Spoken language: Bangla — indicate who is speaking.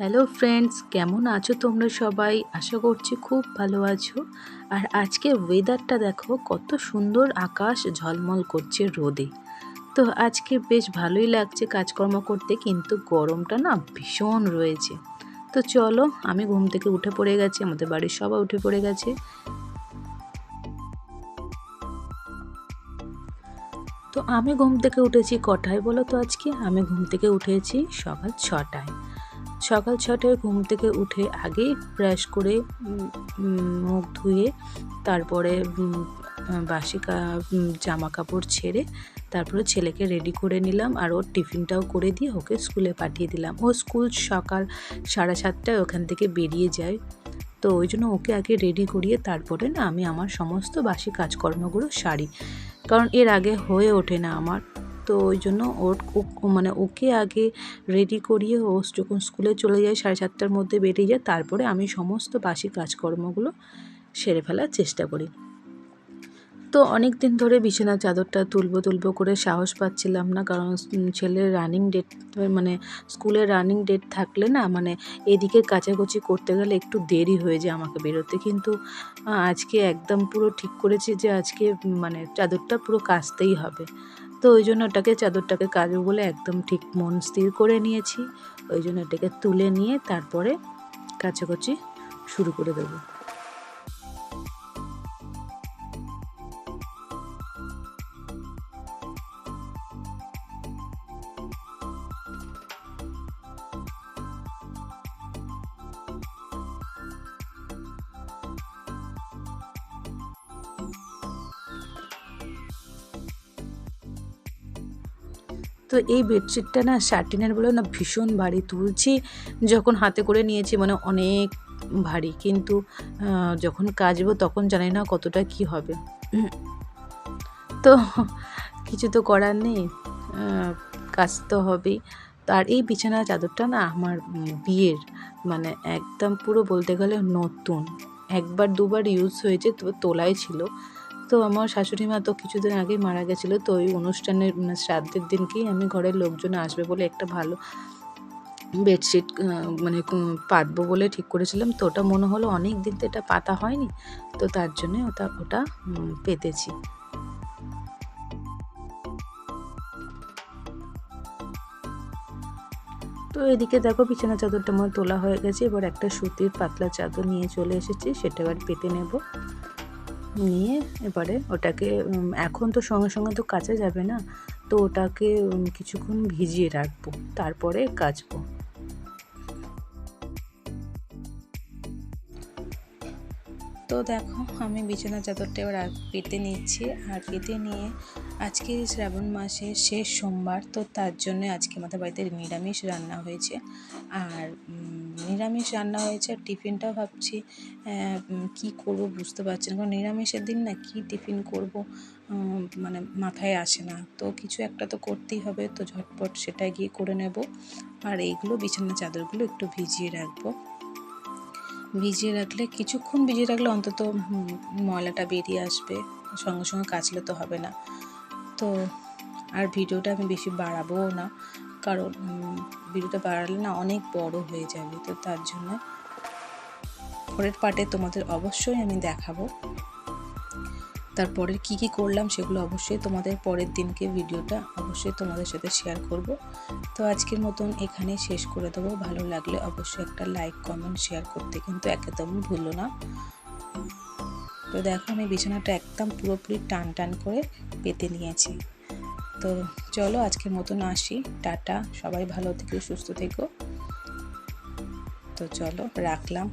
Speaker 1: হ্যালো ফ্রেন্ডস, কেমন আছো তোমরা সবাই? আশা করছি খুব ভালো আছো। আর আজকে ওয়েদারটা দেখো, কত সুন্দর আকাশ ঝলমল করছে রোদে। তো আজকে বেশ ভালোই লাগছে কাজকর্ম করতে, কিন্তু গরমটা না ভীষণ রয়েছে। তো চলো, আমি ঘুম থেকে উঠে পড়ে গেছি, আমাদের বাড়ির সবাই উঠে পড়ে গেছে। তো আমি ঘুম থেকে উঠেছি কটায় বলো তো আজকে? আমি ঘুম থেকে উঠেছি সকাল ছটায়। সকাল ছটায় ঘুম থেকে উঠে আগেই ব্রাশ করে মুখ ধুয়ে, তারপরে বাসি জামা কাপড় ছেড়ে, তারপরে ছেলেকে রেডি করে নিলাম আর ওর টিফিনটাও করে দিয়ে ওকে স্কুলে পাঠিয়ে দিলাম। ও স্কুল সকাল সাড়ে সাতটায় ওখান থেকে বেরিয়ে যায়। তো ওই জন্য ওকে আগে রেডি করিয়ে তারপরে না আমি আমার সমস্ত বাসি কাজকর্মগুলো সারি। কারণ এর আগে হয়ে ওঠে না আমার। তো ওই জন্য ওর মানে ওকে আগে রেডি করিয়ে ও যখন স্কুলে চলে যায় সাড়ে সাতটার মধ্যে বেরিয়ে যায়, তারপরে আমি সমস্ত বাসি কাজকর্মগুলো সেরে ফেলার চেষ্টা করি। তো অনেক দিন ধরে বিছানার চাদরটা তুলবো তুলবো করে সাহস পাচ্ছিলাম না, কারণ ছেলের রানিং ডেট মানে স্কুলের রানিং ডেট থাকলে না মানে এদিকে কাচাকুচি করতে গেলে একটু দেরি হয়ে যায় আমাকে বেরোতে। কিন্তু আজকে একদম পুরো ঠিক করেছি যে আজকে মানে চাদরটা পুরো কাচতেই হবে। তো ওই জন্য ওটাকে চাদরটাকে কাজু বলে একদম ঠিক মন স্থির করে নিয়েছি। ওই জন্য এটাকে তুলে নিয়ে তারপরে কাছাকাছি শুরু করে দেবো। তো এই বেডশিটটা না শার্টিনের বলে না ভীষণ ভারী। তুলছি যখন হাতে করে নিয়েছি মানে অনেক ভারী। কিন্তু যখন কাচবো তখন জানি না কতটা কি হবে। তো কিছু তো করার নেই। কাচতে তো হবেই। তো আর এই বিছানা চাদরটা না আমার বিয়ের মানে একদম পুরো বলতে গেলে নতুন। একবার দুবার ইউজ হয়েছে তো তোলাই ছিল। তো আমার শাশুড়ি মা তো কিছুদিন আগেই মারা গেছিল, তো ওই অনুষ্ঠানের মানে শ্রাদ্ধের দিনকেই আমি ঘরের লোকজন আসবে বলে একটা ভালো বেডশিট মানে পাতবো বলে ঠিক করেছিলাম। তো ওটা মনে হলো অনেক দিন তো এটা পাতা হয়নি, তো তার জন্যে ওটা ওটা পেতেছি। তো এদিকে দেখো বিছানা চাদরটা আমার তোলা হয়ে গেছে, এবার একটা সুতির পাতলা চাদর নিয়ে চলে এসেছি, সেটা এবার পেতে নেব। নিয়ে এবারে ওটাকে এখন তো সঙ্গে সঙ্গে তো কাচা যাবে না, তো ওটাকে কিছুক্ষণ ভিজিয়ে রাখব, তারপরে কাচবো। তো দেখো, আমি বিছানা চাদরটা এবার পেতে নিচ্ছি। আর পেতে নিয়ে আজকে শ্রাবণ মাসের শেষ সোমবার, তো তার জন্য আজকে আমাদের বাড়িতে নিরামিষ রান্না হয়েছে। আর নিরামিষ রান্না হয়েছে, আর টিফিনটাও ভাবছি কি করব বুঝতে পারছি না। কারণ নিরামিষের দিন না কি টিফিন করব মানে মাথায় আসে না। তো কিছু একটা তো করতেই হবে, তো ঝটপট সেটা গিয়ে করে নেব। আর এইগুলো বিছানা চাদরগুলো একটু ভিজিয়ে রাখব। ভিজিয়ে রাখলে, কিছুক্ষণ ভিজিয়ে রাখলে অন্তত ময়লাটা বেরিয়ে আসবে। সঙ্গে সঙ্গে কাচলে তো হবে না। তো আর ভিডিওটা আমি বেশি বাড়াবও না, কারণ ভিডিওটা বাড়ালে না অনেক বড় হয়ে যাবে। তো তার জন্য পরের পার্টে তোমাদের অবশ্যই আমি দেখাবো। তারপরে কি কি করলাম সেগুলো অবশ্যই তোমাদের পরের দিনকে ভিডিওটা অবশ্যই তোমাদের সাথে শেয়ার করব। তো আজকের মতন এখানে শেষ করে দেবো। ভালো লাগলে অবশ্যই একটা লাইক কমেন্ট শেয়ার করতে কিন্তু একদম ভুলো না। তো দেখো আমি বিছানাটা একদম পুরোপুরি টান টান করে পেতে নিয়েছি। তো চলো আজকের মতন আসি। টাটা, সবাই ভালো থেকো, সুস্থ থেকো। তো চলো রাখলাম।